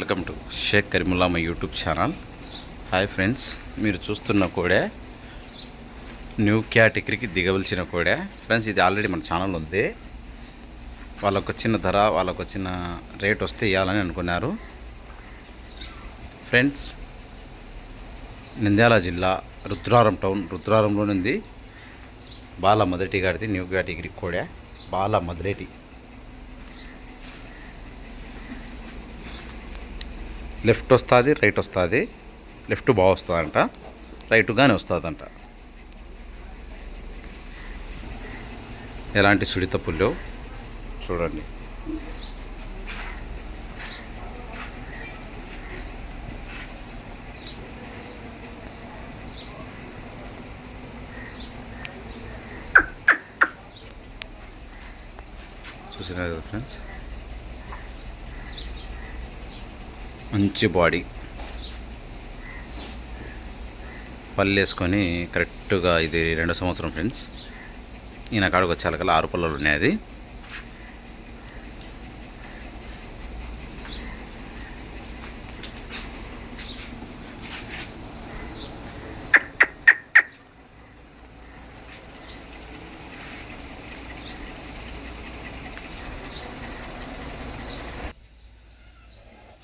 Welcome to Shaik Karimullah my YouTube channel. Hi friends మీరు చూస్తున్న కోడే న్యూ క్యాటగిరీకి దిగవలసిన కోడే. ఫ్రెండ్స్ ఇది ఆల్రెడీ మన ఛానల్ ఉంది. వాళ్ళకు వచ్చిన ధర వాళ్ళకు వచ్చిన రేట్ వస్తే ఇవ్వాలని అనుకున్నారు. ఫ్రెండ్స్ నంద్యాల జిల్లా రుద్రారం టౌన్ రుద్రారంలో ఉంది బాల మొదటి గారిది న్యూ క్యాటగిరీ కోడే బాల మొదలెటి లెఫ్ట్ వస్తుంది రైట్ వస్తుంది. లెఫ్ట్ బాగా వస్తుందంట రైట్ కానీ వస్తుందంట. ఎలాంటి సుడి తప్పులు లేవు చూడండి. చూసినా కదా ఫ్రెండ్స్? మంచి బాడీ. పళ్ళు వేసుకొని కరెక్ట్గా ఇది రెండో సంవత్సరం ఫ్రెండ్స్. ఈయన కాడకు వచ్చేకల్లా ఆరు పళ్ళలు ఉన్నాయి అది.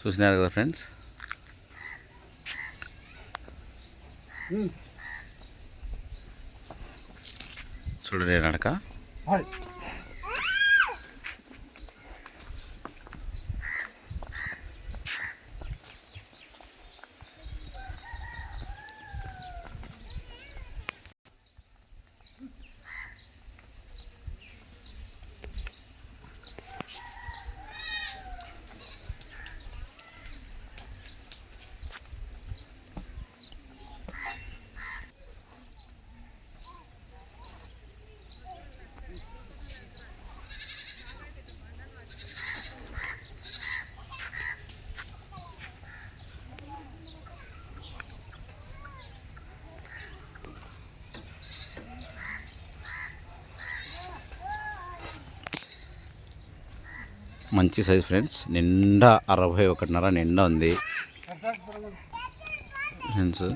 చూసినారు కదా ఫ్రెండ్స్? చూడండి నడక. మంచి సైజ్ ఫ్రెండ్స్ నిండా అరవై ఒకటిన్నర నిండా ఉంది. ఫ్రెండ్స్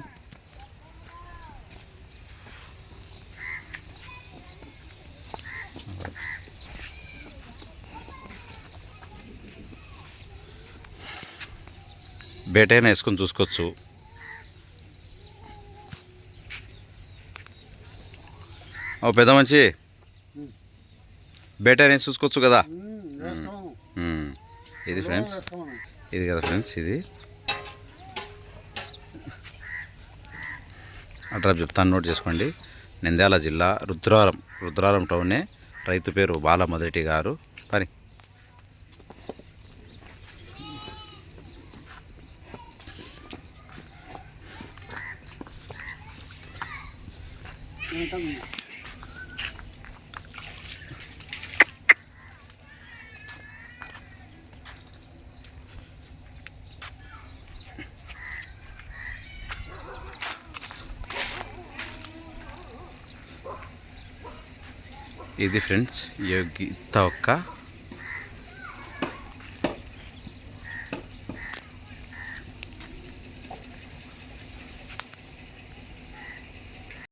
బేటైనా వేసుకొని చూసుకోవచ్చు. ఓ పెద్ద మంచి బేటైనా వేసి చూసుకోవచ్చు కదా? ఇది ఫ్రెండ్స్ ఇది కదా ఫ్రెండ్స్ ఇది. అడ్రస్ చెప్తాను నోట్ చేసుకోండి. నంద్యాల జిల్లా రుద్రారం రుద్రారం టౌనే రైతు పేరు బాల మొదటి గారు. పని. ఇది ఫ్రెండ్స్ యోగి ఒక్క